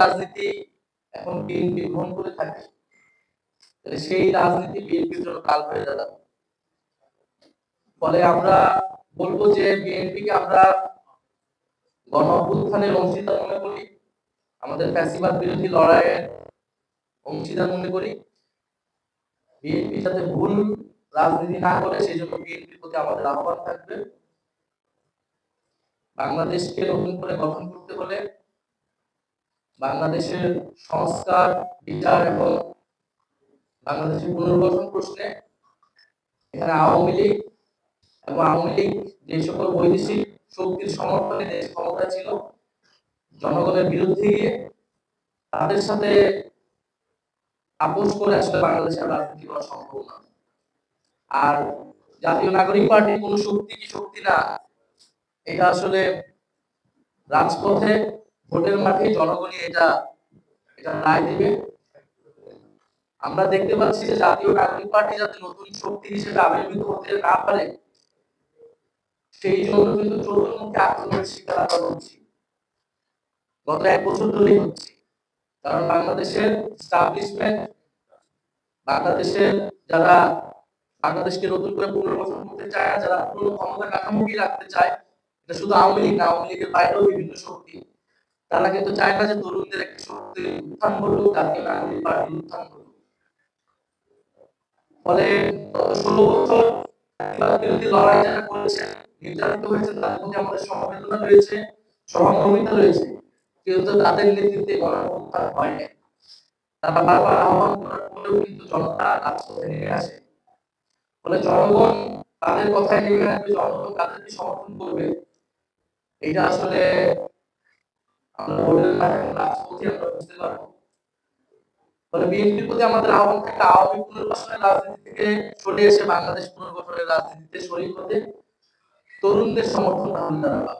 রাজনীতি এখন বিএনপি গ্রহণ করে থাকে। সেই রাজনীতি বিএনপির জন্য কাল হয়ে দাঁড়াবে ফলে আমরা বলব যে বিএনপিকে আমরা গণ অভ্যুত্থানের অংশীদার মনে করি। আমাদের ফ্যাসিবাদ বিরোধী লড়াইয়ের অংশীদার মনে করি বিএনপি যাতে ভুল রাজনীতি না করে সেই জন্য বিএনপির প্রতি আমাদের আহ্বান থাকবে। বাংলাদেশকে নতুন করে গঠন করতে হলে বাংলাদেশের সংস্কার, বিচার এবং বাংলাদেশের পুনর্গঠন প্রশ্নে এখানে আওয়ামী লীগ এবং আওয়ামী লীগ যে সকল বৈদেশিক শক্তির সমর্থনে দেশ ক্ষমতা ছিল, জনগণের বিরুদ্ধে গিয়ে তাদের সাথে আপোষ করে আসলে বাংলাদেশের রাজনীতি করা সম্ভব না। আর জাতীয় নাগরিক পার্টি কোনো শক্তি কি শক্তি না, এটা আসলে রাজপথে ভোটের মাঠে জনগণই এটা এটা রায় দেবে। আমরা দেখতে পাচ্ছি যে জাতীয় নাগরিক পার্টি যাতে নতুন শক্তি হিসেবে আবির্ভূত হতে না পারে, সেই জন্য কিন্তু চতুর্মুখী আক্রমণের শিকার আমরা হচ্ছি। গত এক বছর ধরেই হচ্ছে। কারণ বাংলাদেশের স্টাবলিশমেন্ট বাংলাদেশের যারা, বাংলাদেশকে নতুন করে পুনর্গঠন করতে চায় যারা পুরো ক্ষমতা কাঠামোকে রাখতে চায়, এটা শুধু আওয়ামী লীগ না, আওয়ামী লীগের বাইরেও বিভিন্ন শক্তি। তারা কিন্তু চায় না যে তরুণদের একটি শক্তি উত্থান ঘটুক জাতীয় নাগরিক পার্টির উত্থান ঘটুক ফলে ষোলো বছর বিরোধী লড়াই যারা করেছে, নির্যাতিত হয়েছে, তাদের প্রতি আমাদের সমবেদনা রয়েছে, সহমর্মিতা রয়েছে। তাদের নেতৃত্বে হয়নি তারা আহ্বান করার পরেও কিন্তু জনতা রাজপথে নেমে আসে। জনগণ তাদের কথায় নেমে আসবে, জনগণ তাদেরকে সমর্থন করবে। এটা আসলে রাজনীতি থেকে এসে বাংলাদেশ রাজনীতিতে তরুণদের সমর্থন ধন্যবাদ।